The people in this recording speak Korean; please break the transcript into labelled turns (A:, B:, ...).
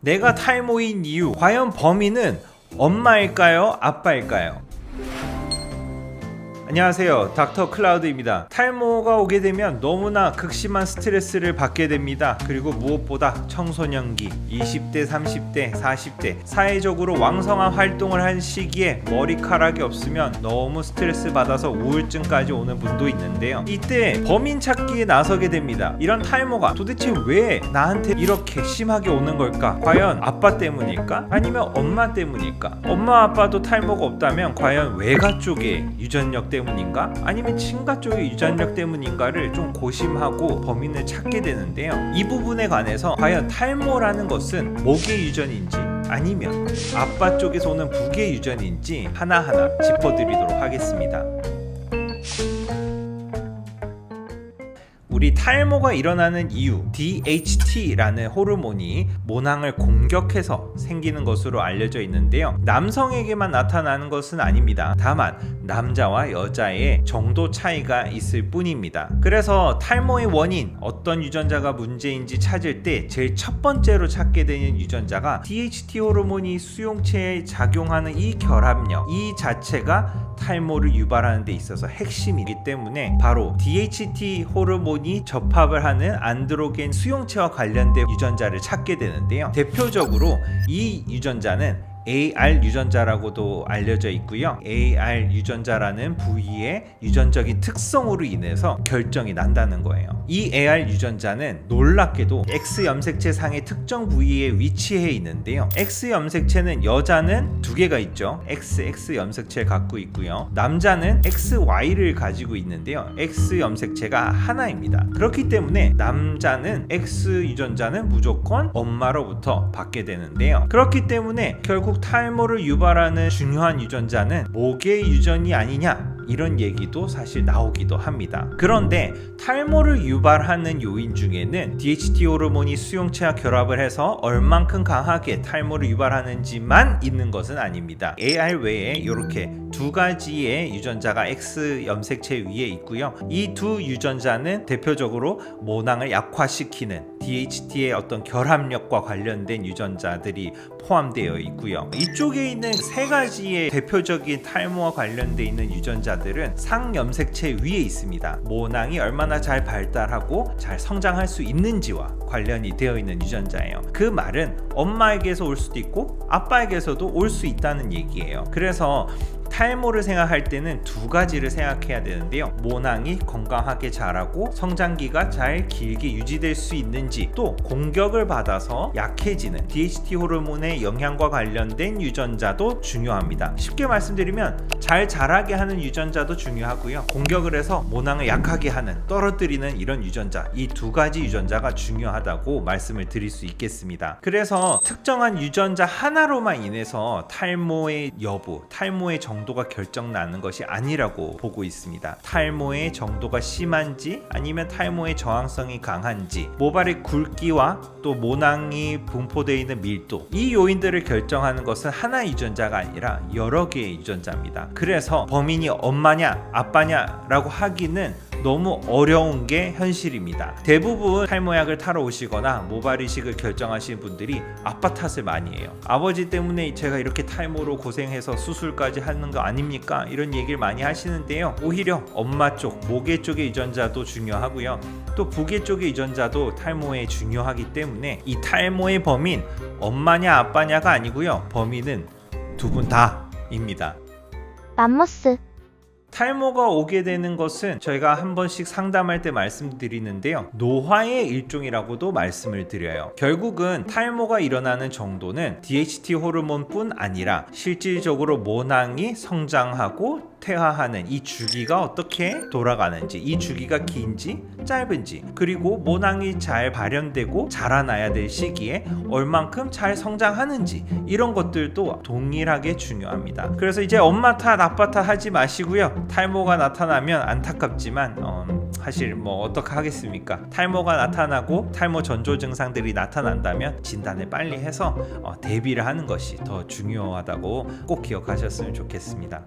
A: 내가 탈모인 이유 과연 범인은 엄마일까요? 아빠일까요? 안녕하세요. 닥터 클라우드입니다. 탈모가 오게 되면 너무나 극심한 스트레스를 받게 됩니다. 그리고 무엇보다 청소년기, 20대, 30대, 40대 사회적으로 왕성한 활동을 한 시기에 머리카락이 없으면 너무 스트레스 받아서 우울증까지 오는 분도 있는데요. 이때 범인 찾기에 나서게 됩니다. 이런 탈모가 도대체 왜 나한테 이렇게 심하게 오는 걸까? 과연 아빠 때문일까? 아니면 엄마 때문일까? 엄마 아빠도 탈모가 없다면 과연 외가 쪽의 유전력 때문 인가? 아니면 친가 쪽의 유전력 때문인가를 좀 고심하고 범인을 찾게 되는데요. 이 부분에 관해서 과연 탈모라는 것은 목의 유전인지 아니면 아빠 쪽에서 오는 북의 유전인지 하나하나 짚어드리도록 하겠습니다. 우리 탈모가 일어나는 이유 DHT라는 호르몬이 모낭을 공격해서 생기는 것으로 알려져 있는데요. 남성에게만 나타나는 것은 아닙니다. 다만 남자와 여자의 정도 차이가 있을 뿐입니다. 그래서 탈모의 원인 어떤 유전자가 문제인지 찾을 때 제일 첫 번째로 찾게 되는 유전자가 DHT 호르몬이 수용체에 작용하는 이 결합력 이 자체가 탈모를 유발하는 데 있어서 핵심이기 때문에 바로 DHT 호르몬이 접합을 하는 안드로겐 수용체와 관련된 유전자를 찾게 되는데요. 대표적으로 이 유전자는 AR 유전자라고도 알려져 있고요. AR 유전자라는 부위의 유전적인 특성으로 인해서 결정이 난다는 거예요. 이 AR 유전자는 놀랍게도 X 염색체 상의 특정 부위에 위치해 있는데요. X 염색체는 여자는 두 개가 있죠. XX 염색체를 갖고 있고요. 남자는 XY를 가지고 있는데요. X 염색체가 하나입니다. 그렇기 때문에 남자는 X 유전자는 무조건 엄마로부터 받게 되는데요. 그렇기 때문에 결국 탈모를 유발하는 중요한 유전자는 목의 유전이 아니냐 이런 얘기도 사실 나오기도 합니다. 그런데 탈모를 유발하는 요인 중에는 DHT 호르몬이 수용체와 결합을 해서 얼만큼 강하게 탈모를 유발하는지만 있는 것은 아닙니다. AR 외에 이렇게 두 가지의 유전자가 X 염색체 위에 있고요. 이 두 유전자는 대표적으로 모낭을 약화시키는 DHT의 어떤 결합력과 관련된 유전자들이 포함되어 있고요. 이쪽에 있는 세 가지의 대표적인 탈모와 관련돼 있는 유전자들은 상염색체 위에 있습니다. 모낭이 얼마나 잘 발달하고 잘 성장할 수 있는지와 관련이 되어 있는 유전자예요. 그 말은 엄마에게서 올 수도 있고 아빠에게서도 올 수 있다는 얘기예요. 그래서 탈모를 생각할 때는 두 가지를 생각해야 되는데요. 모낭이 건강하게 자라고 성장기가 잘 길게 유지될 수 있는지 또 공격을 받아서 약해지는 DHT 호르몬의 영향과 관련된 유전자도 중요합니다. 쉽게 말씀드리면 잘 자라게 하는 유전자도 중요하고요. 공격을 해서 모낭을 약하게 하는 떨어뜨리는 이런 유전자 이 두 가지 유전자가 중요하다고 말씀을 드릴 수 있겠습니다. 그래서 특정한 유전자 하나로만 인해서 탈모의 여부, 탈모의 정도 가 결정 나는 것이 아니라고 보고 있습니다. 탈모의 정도가 심한지 아니면 탈모의 저항성이 강한지 모발의 굵기와 또 모낭이 분포되어 있는 밀도 이 요인들을 결정하는 것은 하나 유전자가 아니라 여러 개의 유전자입니다. 그래서 범인이 엄마냐 아빠냐라고 하기는 너무 어려운 게 현실입니다. 대부분 탈모약을 타러 오시거나 모발 이식을 결정하시는 분들이 아빠 탓을 많이 해요. 아버지 때문에 제가 이렇게 탈모로 고생해서 수술까지 하는 거 아닙니까? 이런 얘기를 많이 하시는데요. 오히려 엄마 쪽, 모계 쪽의 유전자도 중요하고요. 또 부계 쪽의 유전자도 탈모에 중요하기 때문에 이 탈모의 범인 엄마냐 아빠냐가 아니고요. 범인은 두 분 다입니다.
B: 맘모스
A: 탈모가 오게 되는 것은 저희가 한 번씩 상담할 때 말씀드리는데요. 노화의 일종이라고도 말씀을 드려요. 결국은 탈모가 일어나는 정도는 DHT 호르몬뿐 아니라 실질적으로 모낭이 성장하고 퇴화하는 이 주기가 어떻게 돌아가는지 이 주기가 긴지 짧은지 그리고 모낭이 잘 발현되고 자라나야 될 시기에 얼만큼 잘 성장하는지 이런 것들도 동일하게 중요합니다. 그래서 이제 엄마 탓 아빠 탓 하지 마시고요. 탈모가 나타나면 안타깝지만 어, 사실 뭐 어떻게 하겠습니까? 탈모가 나타나고 탈모 전조 증상들이 나타난다면 진단을 빨리 해서 어, 대비를 하는 것이 더 중요하다고 꼭 기억하셨으면 좋겠습니다.